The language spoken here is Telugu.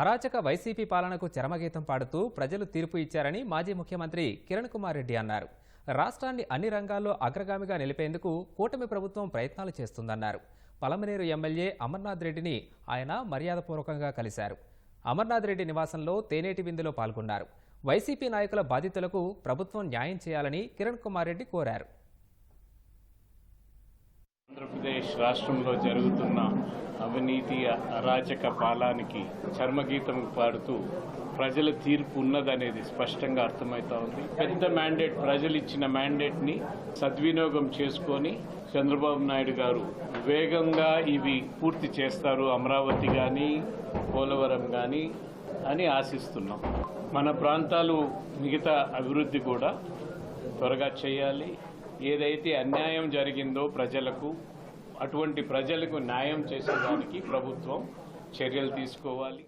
అరాచక వైసీపీ పాలనకు చరమగీతం పాడుతూ ప్రజలు తీర్పు ఇచ్చారని మాజీ ముఖ్యమంత్రి కిరణ్ కుమార్ రెడ్డి అన్నారు. రాష్ట్రాన్ని అన్ని రంగాల్లో అగ్రగామిగా నిలిపేందుకు కూటమి ప్రభుత్వం ప్రయత్నాలు చేస్తుందన్నారు. పలమనేరు ఎమ్మెల్యే అమర్నాథ్ రెడ్డిని ఆయన మర్యాదపూర్వకంగా కలిశారు. అమర్నాథ్ రెడ్డి నివాసంలో తేనేటి విందులో పాల్గొన్నారు. వైసీపీ నాయకుల బాధితులకు ప్రభుత్వం న్యాయం చేయాలని కిరణ్ కుమార్ రెడ్డి కోరారు. ఆంధ్రప్రదేశ్ రాష్ట్రంలో జరుగుతున్న అవినీతి అరాచక పాలానికి చర్మగీతం పాడుతూ ప్రజల తీర్పు ఉన్నదనేది స్పష్టంగా అర్థమవుతా ఉంది. పెద్ద మ్యాండేట్ ప్రజలు ఇచ్చిన మ్యాండేట్ని సద్వినియోగం చేసుకొని చంద్రబాబు నాయుడు గారు వేగంగా ఇవి పూర్తి చేస్తారు అమరావతి కానీ పోలవరం కానీ అని ఆశిస్తున్నాం. మన ప్రాంతాలు మిగతా అభివృద్ధి కూడా త్వరగా చేయాలి. ఏదైతే అన్యాయం జరిగిందో ప్రజలకు అటువంటి ప్రజలకు న్యాయం చేసేదానికి ప్రభుత్వం చర్యలు తీసుకోవాలి.